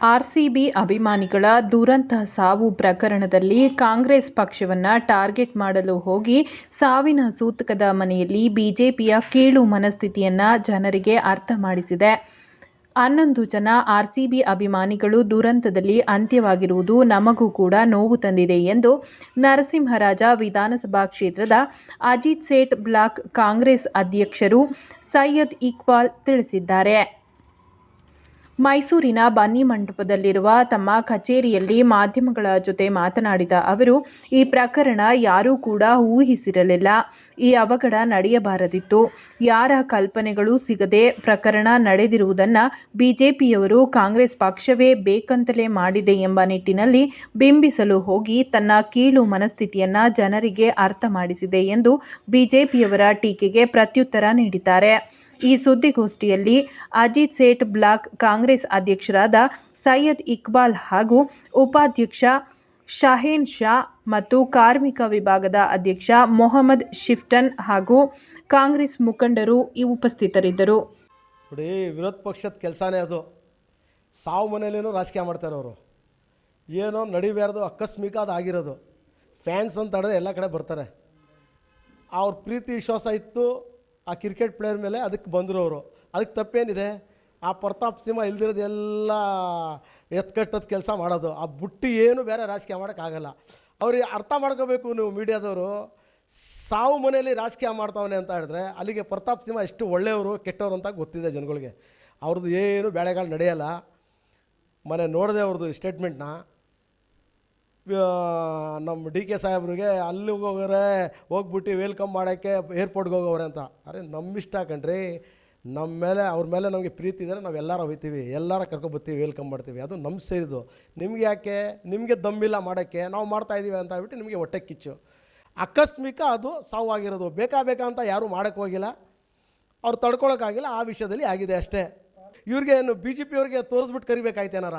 RCB ಅಭಿಮಾನಿಗಳ ದುರಂತ ಸಾವು ಪ್ರಕರಣದಲ್ಲಿ ಕಾಂಗ್ರೆಸ್ ಪಕ್ಷವನ್ನು ಟಾರ್ಗೆಟ್ ಮಾಡಲು ಹೋಗಿ ಸಾವಿನ ಸೂತಕದ ಮನೆಯಲ್ಲಿ ಬಿಜೆಪಿಯ ಕೀಳು ಮನಸ್ಥಿತಿಯನ್ನು ಜನರಿಗೆ ಅರ್ಥ ಮಾಡಿಸಿದೆ. ಹನ್ನೊಂದು ಜನ ಆರ್ಸಿಬಿ ಅಭಿಮಾನಿಗಳು ದುರಂತದಲ್ಲಿ ಅಂತ್ಯವಾಗಿರುವುದು ನಮಗೂ ಕೂಡ ನೋವು ತಂದಿದೆ ಎಂದು ನರಸಿಂಹರಾಜ ವಿಧಾನಸಭಾ ಕ್ಷೇತ್ರದ ಅಜಿತ್ ಸೇಠ್ ಬ್ಲಾಕ್ ಕಾಂಗ್ರೆಸ್ ಅಧ್ಯಕ್ಷರು ಸೈಯದ್ ಇಕ್ಬಾಲ್ ತಿಳಿಸಿದ್ದಾರೆ. ಮೈಸೂರಿನ ಬನ್ನಿ ಮಂಟಪದಲ್ಲಿರುವ ತಮ್ಮ ಕಚೇರಿಯಲ್ಲಿ ಮಾಧ್ಯಮಗಳ ಜೊತೆ ಮಾತನಾಡಿದ ಅವರು, ಈ ಪ್ರಕರಣ ಯಾರೂ ಕೂಡ ಊಹಿಸಿರಲಿಲ್ಲ. ಈ ಅವಘಡ ನಡೆಯಬಾರದಿತ್ತು. ಯಾರ ಕಲ್ಪನೆಗಳು ಸಿಗದೆ ಪ್ರಕರಣ ನಡೆದಿರುವುದನ್ನು ಬಿಜೆಪಿಯವರು ಕಾಂಗ್ರೆಸ್ ಪಕ್ಷವೇ ಬೇಕಂತಲೇ ಮಾಡಿದೆ ಎಂಬ ನಿಟ್ಟಿನಲ್ಲಿ ಬಿಂಬಿಸಲು ಹೋಗಿ ತನ್ನ ಕೀಳು ಮನಸ್ಥಿತಿಯನ್ನು ಜನರಿಗೆ ಅರ್ಥ ಮಾಡಿಸಿದೆ ಎಂದು ಬಿಜೆಪಿಯವರ ಟೀಕೆಗೆ ಪ್ರತ್ಯುತ್ತರ ನೀಡಿದ್ದಾರೆ. ಈ ಸುದ್ದಿಗೋಷ್ಠಿಯಲ್ಲಿ ಅಜಿತ್ ಸೇಠ್ ಬ್ಲಾಕ್ ಕಾಂಗ್ರೆಸ್ ಅಧ್ಯಕ್ಷರಾದ ಸೈಯದ್ ಇಕ್ಬಾಲ್ ಹಾಗೂ ಉಪಾಧ್ಯಕ್ಷ ಶಹೇನ್ ಶಾ ಮತ್ತು ಕಾರ್ಮಿಕ ವಿಭಾಗದ ಅಧ್ಯಕ್ಷ ಮೊಹಮ್ಮದ್ ಶಿಫ್ಟನ್ ಹಾಗೂ ಕಾಂಗ್ರೆಸ್ ಮುಖಂಡರು ಈ ಉಪಸ್ಥಿತರಿದ್ದರು. ನೋಡಿ, ವಿರೋಧ ಪಕ್ಷದ ಕೆಲಸನೇ ಅದು. ಸಾವು ಮನೆಯಲ್ಲೇನೋ ರಾಜಕೀಯ ಮಾಡ್ತಾರೆ ಅವರು. ಏನೋ ನಡಿಬಾರ್ದು ಆಕಸ್ಮಿಕ ಅದು ಆಗಿರೋದು. ಫ್ಯಾನ್ಸ್ ಅಂತ ಹೇಳಿದ್ರೆ ಎಲ್ಲ ಕಡೆ ಬರ್ತಾರೆ. ಅವ್ರ ಪ್ರೀತಿ, ವಿಶ್ವಾಸ ಇತ್ತು. ಆ ಕ್ರಿಕೆಟ್ ಪ್ಲೇಯರ್ ಮೇಲೆ ಅದಕ್ಕೆ ಬಂದರು ಅವರು. ಅದಕ್ಕೆ ತಪ್ಪೇನಿದೆ? ಆ ಪ್ರತಾಪ್ ಸಿಂಹ ಇಲ್ದಿರೋದು ಎಲ್ಲ ಎತ್ಕಟ್ಟದ ಕೆಲಸ ಮಾಡೋದು. ಆ ಬುಟ್ಟಿ ಏನು ಬೇರೆ ರಾಜಕೀಯ ಮಾಡೋಕ್ಕಾಗಲ್ಲ ಅವ್ರಿಗೆ ಅರ್ಥ ಮಾಡ್ಕೋಬೇಕು ನೀವು ಮೀಡಿಯಾದವರು. ಸಾವು ಮನೆಯಲ್ಲಿ ರಾಜಕೀಯ ಮಾಡ್ತಾವನೆ ಅಂತ ಹೇಳಿದ್ರೆ ಅಲ್ಲಿಗೆ ಪ್ರತಾಪ್ ಸಿಂಹ ಎಷ್ಟು ಒಳ್ಳೆಯವರು, ಕೆಟ್ಟವರು ಅಂತ ಗೊತ್ತಿದೆ ಜನಗಳಿಗೆ. ಅವ್ರದ್ದು ಏನು ಬೇಳೆಗಳು ನಡೆಯಲ್ಲ. ಮನೆ ನೋಡಿದೆ ಅವ್ರದ್ದು ಸ್ಟೇಟ್ಮೆಂಟ್ನ ನಮ್ಮ ಡಿ ಕೆ ಸಾಹೇಬ್ರಿಗೆ ಅಲ್ಲಿಗೆ ಹೋಗೋರೆ, ಹೋಗ್ಬಿಟ್ಟು ವೆಲ್ಕಮ್ ಮಾಡೋಕ್ಕೆ ಏರ್ಪೋರ್ಟ್ಗೆ ಹೋಗೋರೆ ಅಂತ. ಅರೆ, ನಮ್ಮಿಷ್ಟ ಕಣ್ರಿ ನಮ್ಮ ಮೇಲೆ, ಅವ್ರ ಮೇಲೆ ನಮಗೆ ಪ್ರೀತಿ ಇದ್ದರೆ ನಾವು ಎಲ್ಲರೂ ಹೋಗ್ತೀವಿ ಎಲ್ಲರ ಕರ್ಕೊಬರ್ತೀವಿ ವೆಲ್ಕಮ್ ಮಾಡ್ತೀವಿ, ಅದು ನಮ್ಮ ಸೇರಿದು ನಿಮ್ಗೆ ಯಾಕೆ, ನಿಮಗೆ ದಮ್ಮಿಲ್ಲ ಮಾಡೋಕ್ಕೆ, ನಾವು ಮಾಡ್ತಾ ಇದ್ದೀವಿ ಅಂತ ಹೇಳ್ಬಿಟ್ಟು ನಿಮಗೆ ಹೊಟ್ಟೆ ಕಿಚ್ಚು. ಆಕಸ್ಮಿಕ ಅದು ಸಾವಾಗಿರೋದು ಬೇಕಾ ಬೇಕಾ ಅಂತ ಯಾರೂ ಮಾಡೋಕ್ಕೋಗಿಲ್ಲ ಅವ್ರು ತಡ್ಕೊಳೋಕ್ಕಾಗಿಲ್ಲ ಆ ವಿಷಯದಲ್ಲಿ ಆಗಿದೆ ಅಷ್ಟೇ. ಇವ್ರಿಗೆ ಏನು, ಬಿ ಜೆ ಪಿಯವ್ರಿಗೆ ತೋರಿಸ್ಬಿಟ್ಟು ಕರಿಬೇಕಾಯ್ತೇನಾರ?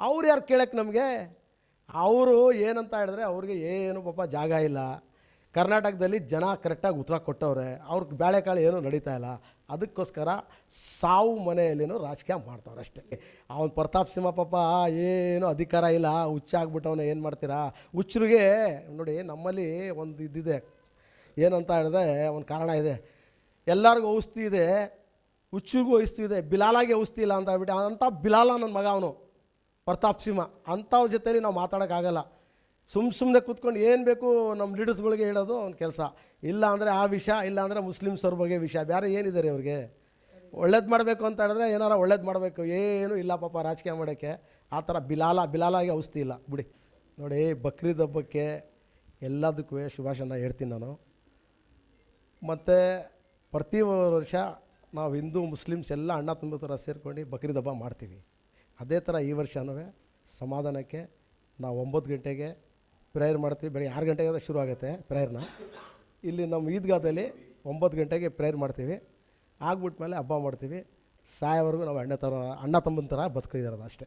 ಅವ್ರು ಯಾರು ಕೇಳಕ್ಕೆ ನಮಗೆ? ಅವರು ಏನಂತ ಹೇಳಿದ್ರೆ ಅವ್ರಿಗೆ ಏನು ಪಾಪ ಜಾಗ ಇಲ್ಲ. ಕರ್ನಾಟಕದಲ್ಲಿ ಜನ ಕರೆಕ್ಟಾಗಿ ಉತ್ತರ ಕೊಟ್ಟವ್ರೆ. ಅವ್ರಿಗೆ ಬೇಳೆಕಾಳು ಏನೂ ನಡೀತಾ ಇಲ್ಲ. ಅದಕ್ಕೋಸ್ಕರ ಸಾವು ಮನೆಯಲ್ಲಿನೂ ರಾಜಕೀಯ ಮಾಡ್ತವ್ರೆ ಅಷ್ಟೇ. ಅವನು ಪ್ರತಾಪ್ ಸಿಂಹ ಪಾಪ ಏನು ಅಧಿಕಾರ ಇಲ್ಲ. ಹುಚ್ಚಾಗ್ಬಿಟ್ಟವನ ಏನು ಮಾಡ್ತೀರಾ? ಹುಚ್ಚರಿಗೆ ನೋಡಿ ನಮ್ಮಲ್ಲಿ ಒಂದು ಇದಿದೆ. ಏನಂತ ಹೇಳಿದ್ರೆ ಒಂದು ಕಾರಣ ಇದೆ. ಎಲ್ಲರಿಗೂ ಔಷಧಿ ಇದೆ. ಹುಚ್ಚಿಗೂ ಔಷಧಿ ಇದೆ. ಬಿಲಾಲಾಗೆ ಔಷಧಿ ಇಲ್ಲ ಅಂತ ಹೇಳ್ಬಿಟ್ಟು, ಅಂಥ ಬಿಲಾಲ ನನ್ನ ಮಗ ಅವನು. ಪ್ರತಾಪ್ ಸಿಂಹ ಅಂಥವ್ರ ಜೊತೇಲಿ ನಾವು ಮಾತಾಡೋಕ್ಕಾಗಲ್ಲ. ಸುಮ್ಮ ಸುಮ್ಮನೆ ಕೂತ್ಕೊಂಡು ಏನು ಬೇಕು ನಮ್ಮ ಲೀಡರ್ಸ್ಗಳಿಗೆ ಹೇಳೋದು ಅವ್ನ ಕೆಲಸ. ಇಲ್ಲ ಅಂದರೆ ಆ ವಿಷಯ ಇಲ್ಲ ಅಂದರೆ ಮುಸ್ಲಿಮ್ಸವ್ರ ಬಗ್ಗೆ ವಿಷಯ ಬೇರೆ ಏನಿದ್ದಾರೆ ಅವ್ರಿಗೆ? ಒಳ್ಳೇದು ಮಾಡಬೇಕು ಅಂತ ಹೇಳಿದ್ರೆ ಏನಾರ ಒಳ್ಳೇದು ಮಾಡಬೇಕು. ಏನು ಇಲ್ಲ ಪಾಪ ರಾಜಕೀಯ ಮಾಡೋಕ್ಕೆ. ಆ ಥರ ಬಿಲಾಲ, ಬಿಲಾಲಾಗಿ ಔಷಧಿ ಇಲ್ಲ. ಬಿಡಿ. ನೋಡಿ ಬಕ್ರೀದ್ ಹಬ್ಬಕ್ಕೆ ಎಲ್ಲದಕ್ಕೂ ಶುಭಾಶಯನ ಹೇಳ್ತೀನಿ ನಾನು. ಮತ್ತು ಪ್ರತಿ ವರ್ಷ ನಾವು ಹಿಂದೂ, ಮುಸ್ಲಿಮ್ಸ್ ಎಲ್ಲ ಅಣ್ಣ ತುಂಬ ಥರ ಸೇರ್ಕೊಂಡು ಬಕ್ರೀದ್ ಹಬ್ಬ ಮಾಡ್ತೀವಿ. ಅದೇ ಥರ ಈ ವರ್ಷನೂ ಸಮಾಧಾನಕ್ಕೆ ನಾವು ಒಂಬತ್ತು ಗಂಟೆಗೆ ಪ್ರೇಯರ್ ಮಾಡ್ತೀವಿ. ಬೆಳಗ್ಗೆ ಆರು ಗಂಟೆಗೆ ಶುರು ಆಗುತ್ತೆ ಪ್ರೇಯರ್ನ. ಇಲ್ಲಿ ನಮ್ಮ ಈದ್ಗಾದಲ್ಲಿ ಒಂಬತ್ತು ಗಂಟೆಗೆ ಪ್ರೇಯರ್ ಮಾಡ್ತೀವಿ. ಆಗ್ಬಿಟ್ಮೇಲೆ ಹಬ್ಬ ಮಾಡ್ತೀವಿ. ಸಾಯೋವರೆಗೂ ನಾವು ಅಣ್ಣ ಥರ ಅಣ್ಣ ತಮ್ಮನ ಥರ ಬದುಕಿರೋದು ಅಷ್ಟೇ.